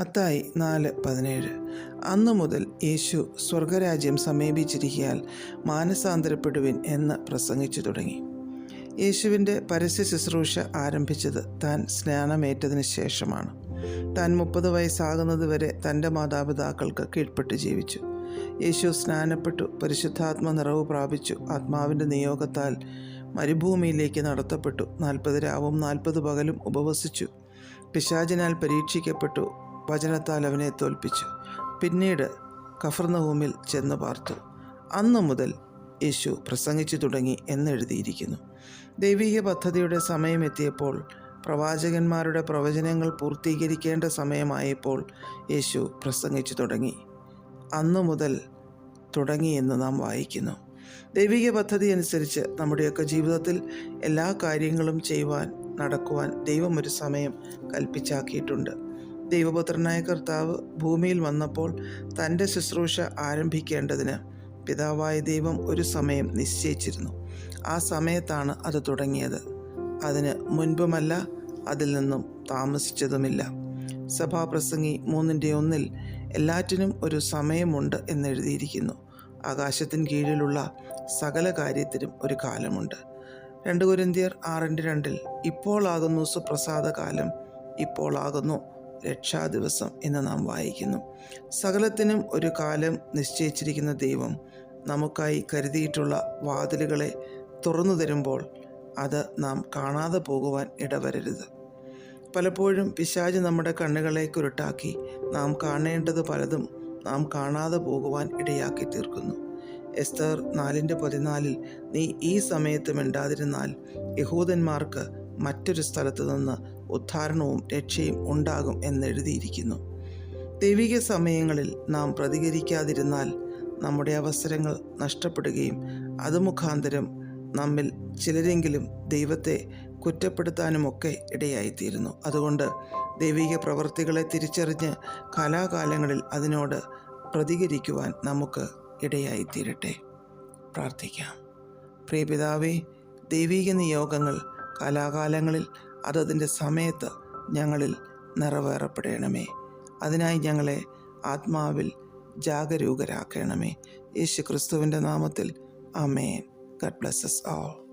മത്തായി നാല് പതിനേഴ്. അന്നു മുതൽ യേശു സ്വർഗരാജ്യം സമീപിച്ചിരിക്കാൻ മാനസാന്തരപ്പെടുവിൻ എന്ന് പ്രസംഗിച്ചു തുടങ്ങി. യേശുവിന്റെ പരസ്യ ശുശ്രൂഷ ആരംഭിച്ചത് താൻ സ്നാനമേറ്റതിന് ശേഷമാണ്. താൻ മുപ്പത് വയസ്സാകുന്നത് വരെ തന്റെ മാതാപിതാക്കൾക്ക് കീഴ്പ്പെട്ട് ജീവിച്ചു. യേശു സ്നാനപ്പെട്ടു പരിശുദ്ധാത്മ നിറവ് പ്രാപിച്ചു ആത്മാവിന്റെ നിയോഗത്താൽ മരുഭൂമിയിലേക്ക് നടത്തപ്പെട്ടു നാൽപ്പത് രാവും നാൽപ്പത് പകലും ഉപവസിച്ചു പിശാചിനാൽ പരീക്ഷിക്കപ്പെട്ടു വചനത്താൽ അവനെ തോൽപ്പിച്ചു. പിന്നീട് കഫർനഹൂമിൽ ചെന്ന് പാർത്തു. അന്നു മുതൽ യേശു പ്രസംഗിച്ചു തുടങ്ങി എന്നെഴുതിയിരിക്കുന്നു. ദൈവിക പദ്ധതിയുടെ സമയമെത്തിയപ്പോൾ പ്രവാചകന്മാരുടെ പ്രവചനങ്ങൾ പൂർത്തീകരിക്കേണ്ട സമയമായപ്പോൾ യേശു പ്രസംഗിച്ചു തുടങ്ങി. അന്നു മുതൽ തുടങ്ങിയെന്ന് നാം വായിക്കുന്നു. ദൈവിക പദ്ധതി അനുസരിച്ച് നമ്മുടെയൊക്കെ ജീവിതത്തിൽ എല്ലാ കാര്യങ്ങളും ചെയ്യുവാൻ നടക്കുവാൻ ദൈവം ഒരു സമയം കൽപ്പിച്ചാക്കിയിട്ടുണ്ട്. ദൈവപുത്രനായ കർത്താവ് ഭൂമിയിൽ വന്നപ്പോൾ തന്റെ ശുശ്രൂഷ ആരംഭിക്കേണ്ടതിന് പിതാവായ ദൈവം ഒരു സമയം നിശ്ചയിച്ചിരുന്നു. ആ സമയത്താണ് അത് തുടങ്ങിയത്. അതിന് മുൻപുമല്ല അതിൽ നിന്നും താമസിച്ചതുമില്ല. സഭാപ്രസംഗി മൂന്നിന്റെ ഒന്നിൽ എല്ലാറ്റിനും ഒരു സമയമുണ്ട് എന്നെഴുതിയിരിക്കുന്നു. ആകാശത്തിന് കീഴിലുള്ള സകല കാര്യത്തിനും ഒരു കാലമുണ്ട്. രണ്ട് കുരിന്തിയർ ആറിന്റെ രണ്ടിൽ ഇപ്പോളാകുന്നു സുപ്രസാദ കാലം ഇപ്പോളാകുന്നു രക്ഷാദിവസം എന്ന് നാം വായിക്കുന്നു. സകലത്തിനും ഒരു കാലം നിശ്ചയിച്ചിരിക്കുന്ന ദൈവം നമുക്കായി കരുതിയിട്ടുള്ള വാതിലുകളെ തുറന്നു തരുമ്പോൾ അത് നാം കാണാതെ പോകുവാൻ ഇടവരരുത്. പലപ്പോഴും പിശാജ് നമ്മുടെ കണ്ണുകളെ കുരുട്ടാക്കി നാം കാണേണ്ടത് പലതും നാം കാണാതെ പോകുവാൻ ഇടയാക്കി തീർക്കുന്നു. എസ്തർ നാലിന്റെ പതിനാലിൽ നീ ഈ സമയത്ത് മിണ്ടാതിരുന്നാൽ യഹൂദന്മാർക്ക് മറ്റൊരു സ്ഥലത്തു നിന്ന് ഉദ്ധാരണവും രക്ഷയും ഉണ്ടാകും എന്നെഴുതിയിരിക്കുന്നു. ദൈവിക സമയങ്ങളിൽ നാം പ്രതികരിക്കാതിരുന്നാൽ നമ്മുടെ അവസരങ്ങൾ നഷ്ടപ്പെടുകയും അത് മുഖാന്തരം നമ്മിൽ ചിലരെങ്കിലും ദൈവത്തെ കുറ്റപ്പെടുത്താനുമൊക്കെ ഇടയായിത്തീരുന്നു. അതുകൊണ്ട് ദൈവിക പ്രവർത്തികളെ തിരിച്ചറിഞ്ഞ് കലാകാലങ്ങളിൽ അതിനോട് പ്രതികരിക്കുവാൻ നമുക്ക് ഇടയായിത്തീരട്ടെ. പ്രാർത്ഥിക്കാം. പ്രിയപിതാവേ ദൈവിക നിയോഗങ്ങൾ കാലാകാലങ്ങളിൽ അതതിന്റെ സമയത്ത് ഞങ്ങളിൽ നിറവേറപ്പെടണമേ. അതിനായി ഞങ്ങളെ ആത്മാവിൽ ജാഗരൂകരാക്കണമേ. യേശു ക്രിസ്തുവിന്റെ നാമത്തിൽ അമേൻ ഗഡ് ബ്ലസ്സസ് ആൾ